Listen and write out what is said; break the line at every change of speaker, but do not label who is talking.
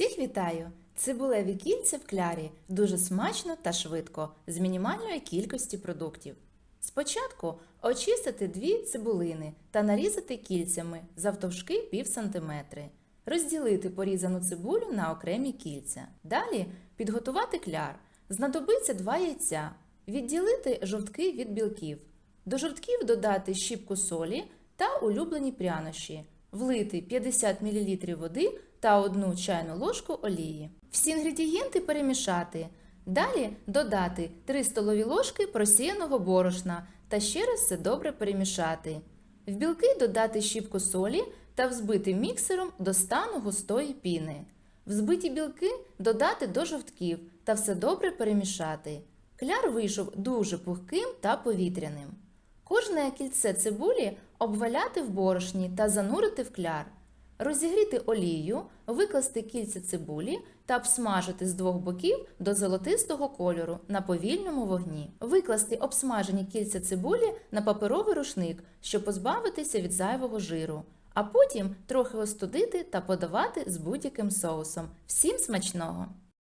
Всіх вітаю! Цибулеві кільця в клярі дуже смачно та швидко, з мінімальною кількістю продуктів. Спочатку очистити дві цибулини та нарізати кільцями завтовшки пів сантиметри. Розділити порізану цибулю на окремі кільця. Далі підготувати кляр. Знадобиться два яйця. Відділити жовтки від білків. До жовтків додати щіпку солі та улюблені прянощі. Влити 50 мл води та 1 чайну ложку олії. Всі інгредієнти перемішати. Далі додати 3 столові ложки просіяного борошна та ще раз все добре перемішати. В білки додати щіпку солі та взбити міксером до стану густої піни. Взбиті білки додати до жовтків та все добре перемішати. Кляр вийшов дуже пухким та повітряним. Кожне кільце цибулі обваляти в борошні та занурити в кляр. Розігріти олію, викласти кільця цибулі та обсмажити з двох боків до золотистого кольору на повільному вогні. Викласти обсмажені кільця цибулі на паперовий рушник, щоб позбавитися від зайвого жиру, а потім трохи остудити та подавати з будь-яким соусом. Всім смачного!